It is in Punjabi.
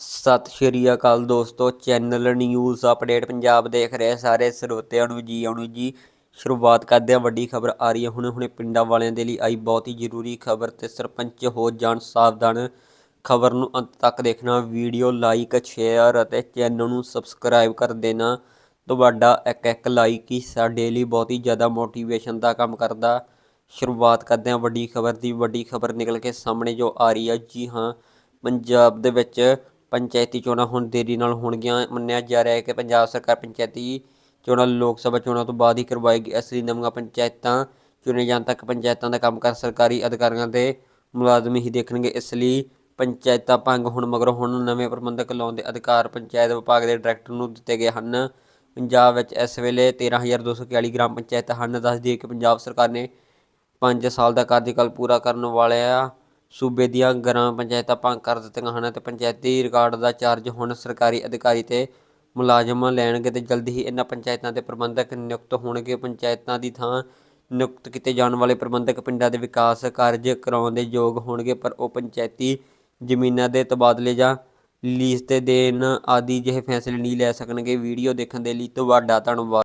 ਸਤਿ ਸ਼੍ਰੀ ਅਕਾਲ ਦੋਸਤੋ ਚੈਨਲ ਨਿਊਜ਼ ਅਪਡੇਟ ਪੰਜਾਬ ਦੇਖ ਰਹੇ ਸਾਰੇ ਸਰੋਤਿਆਂ ਨੂੰ ਜੀ ਆਉਣ ਜੀ। ਸ਼ੁਰੂਆਤ ਕਰਦੇ ਹਾਂ, ਵੱਡੀ ਖਬਰ ਆ ਰਹੀ ਹੈ। ਹੁਣੇ ਹੁਣੇ ਪਿੰਡਾਂ ਵਾਲਿਆਂ ਦੇ ਲਈ ਆਈ ਬਹੁਤ ਹੀ ਜ਼ਰੂਰੀ ਖਬਰ ਤੇ ਸਰਪੰਚ ਹੋ ਜਾਣ ਸਾਵਧਾਨ। ਖਬਰ ਨੂੰ ਅੰਤ ਤੱਕ ਦੇਖਣਾ, ਵੀਡੀਓ ਲਾਈਕ ਸ਼ੇਅਰ ਅਤੇ ਚੈਨਲ ਨੂੰ ਸਬਸਕ੍ਰਾਈਬ ਕਰ ਦੇਣਾ। ਤੁਹਾਡਾ ਇੱਕ ਇੱਕ ਲਾਈਕ ਹੀ ਸਾਡੇ ਲਈ ਬਹੁਤ ਹੀ ਜ਼ਿਆਦਾ ਮੋਟੀਵੇਸ਼ਨ ਦਾ ਕੰਮ ਕਰਦਾ। ਸ਼ੁਰੂਆਤ ਕਰਦੇ ਹਾਂ ਵੱਡੀ ਖਬਰ ਦੀ। ਵੱਡੀ ਖਬਰ ਨਿਕਲ ਕੇ ਸਾਹਮਣੇ ਜੋ ਆ ਰਹੀ ਹੈ, ਜੀ ਹਾਂ, ਪੰਜਾਬ ਦੇ ਵਿੱਚ ਪੰਚਾਇਤੀ ਚੋਣਾਂ ਹੁਣ ਦੇਰੀ ਨਾਲ ਹੋਣਗੀਆਂ। ਮੰਨਿਆ ਜਾ ਰਿਹਾ ਹੈ ਕਿ ਪੰਜਾਬ ਸਰਕਾਰ ਪੰਚਾਇਤੀ ਚੋਣਾਂ, ਲੋਕ ਸਭਾ ਚੋਣਾਂ ਤੋਂ ਬਾਅਦ ਹੀ ਕਰਵਾਏਗੀ। ਇਸ ਲਈ ਨਵੀਆਂ ਪੰਚਾਇਤਾਂ ਚੁਣੇ ਜਾਣ ਤੱਕ ਪੰਚਾਇਤਾਂ ਦਾ ਕੰਮਕਾਰ ਸਰਕਾਰੀ ਅਧਿਕਾਰੀਆਂ ਦੇ ਮੁਲਾਜ਼ਮ ਹੀ ਦੇਖਣਗੇ। ਇਸ ਲਈ ਪੰਚਾਇਤਾਂ ਭੰਗ ਹੋਣ ਮਗਰੋਂ ਹੁਣ ਨਵੇਂ ਪ੍ਰਬੰਧਕ ਲਾਉਣ ਦੇ ਅਧਿਕਾਰ ਪੰਚਾਇਤ ਵਿਭਾਗ ਦੇ ਡਾਇਰੈਕਟਰ ਨੂੰ ਦਿੱਤੇ ਗਏ ਹਨ। ਪੰਜਾਬ ਵਿੱਚ ਇਸ ਵੇਲੇ 13241 ਗ੍ਰਾਮ ਪੰਚਾਇਤਾਂ ਹਨ। ਦੱਸਦੀ ਦਈਏ ਕਿ ਪੰਜਾਬ ਸਰਕਾਰ ਨੇ 5 ਸਾਲ ਦਾ ਕਾਰਜਕਾਲ ਪੂਰਾ ਕਰਨ ਵਾਲਿਆਂ ਸੂਬੇ ਦੀਆਂ ਗ੍ਰਾਮ ਪੰਚਾਇਤਾਂ ਭੰਗ ਕਰ ਦਿੱਤੀਆਂ ਹਨ ਤੇ ਪੰਚਾਇਤੀ ਰਿਕਾਰਡ ਦਾ ਚਾਰਜ ਹੁਣ ਸਰਕਾਰੀ ਅਧਿਕਾਰੀ ਤੇ ਮੁਲਾਜ਼ਮ ਲੈਣਗੇ ਤੇ ਜਲਦੀ ਹੀ ਇਹਨਾਂ ਪੰਚਾਇਤਾਂ ਦੇ ਪ੍ਰਬੰਧਕ ਨਿਯੁਕਤ ਹੋਣਗੇ। ਪੰਚਾਇਤਾਂ ਦੀ ਥਾਂ ਨਿਯੁਕਤ ਕੀਤੇ ਜਾਣ ਵਾਲੇ ਪ੍ਰਬੰਧਕ ਪਿੰਡਾਂ ਦੇ ਵਿਕਾਸ ਕਾਰਜ ਕਰਾਉਣ ਦੇ ਯੋਗ ਹੋਣਗੇ, ਪਰ ਉਹ ਪੰਚਾਇਤੀ ਜ਼ਮੀਨਾਂ ਦੇ ਤਬਾਦਲੇ ਜਾਂ ਲੀਜ਼ ਤੇ ਦੇਣ ਆਦਿ ਜਿਹੇ ਫੈਸਲੇ ਨਹੀਂ ਲੈ ਸਕਣਗੇ। ਵੀਡੀਓ ਦੇਖਣ ਦੇ ਲਈ ਤੁਹਾਡਾ ਧੰਨਵਾਦ